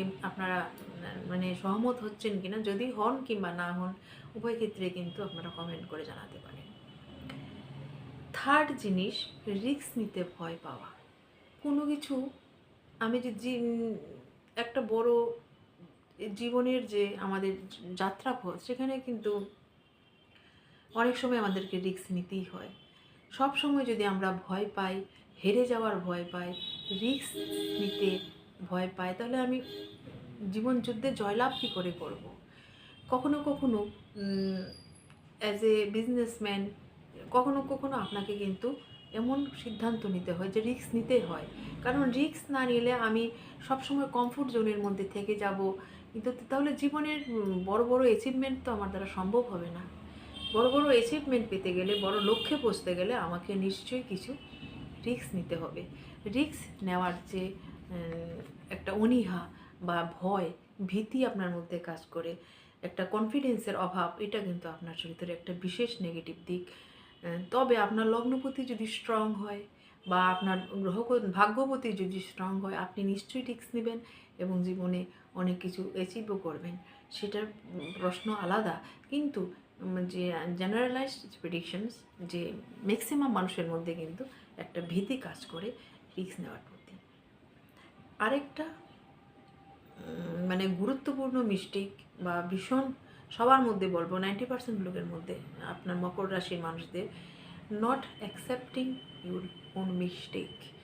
সঙ্গে আপনারা মানে সহমত হচ্ছেন কিনা, যদি হন কিংবা না হন, উভয় ক্ষেত্রে কিন্তু আপনারা কমেন্ট করে জানাতে পারেন। থার্ড জিনিস রিস্ক নিতে ভয় পাওয়া। কোনো কিছু, আমি যে একটা বড় জীবনের যে আমাদের যাত্রাপথ, সেখানে কিন্তু অনেক সময় আমাদেরকে রিস্ক নিতেই হয়। সব সময় যদি আমরা ভয় পাই, হেরে যাওয়ার ভয় পাই রিস্ক নিতে ভয় পাই, তাহলে আমি জীবন যুদ্ধে জয়লাভ কী করে করব? কখনো কখনো অ্যাজ এ বিজনেসম্যান কখনো কখনো আপনাকে কিন্তু এমন সিদ্ধান্ত নিতে হয় যে রিস্ক নিতে হয়। কারণ রিস্ক না নিলে আমি সবসময় কমফোর্ট জোনের মধ্যে থেকে যাব। কিন্তু তাহলে জীবনের বড় বড় অ্যাচিভমেন্ট তো আমার দ্বারা সম্ভব হবে না। বড় বড় অ্যাচিভমেন্ট পেতে গেলে, বড় লক্ষ্যে পৌঁছতে গেলে আমাকে নিশ্চয়ই কিছু রিস্ক নিতে হবে। রিস্ক নেওয়ার যে একটা অনীহা বা ভয়, ভীতি আপনার মধ্যে কাজ করে। একটা কনফিডেন্সের অভাব, এটা কিন্তু আপনার চরিত্রের একটা বিশেষ নেগেটিভ দিক। তবে আপনার লগ্নপতি যদি স্ট্রং হয় বা আপনার গ্রহ ভাগ্যপতি যদি স্ট্রং হয়, আপনি নিশ্চয়ই রিস্ক নেবেন এবং জীবনে অনেক কিছু অ্যাচিভও করবেন। সেটার প্রশ্ন আলাদা। কিন্তু যে জেনারেলাইজড প্রেডিকশনস যে ম্যাক্সিমাম মানুষের মধ্যে কিন্তু একটা ভীতি কাজ করে রিস্ক নেওয়ার প্রতি। আরেকটা মানে গুরুত্বপূর্ণ মিস্টেক বা ভীষণ সবার মধ্যে বলব নাইনটি পার্সেন্ট লোকের মধ্যে আপনার মকর রাশির মানুষদের not accepting your own mistake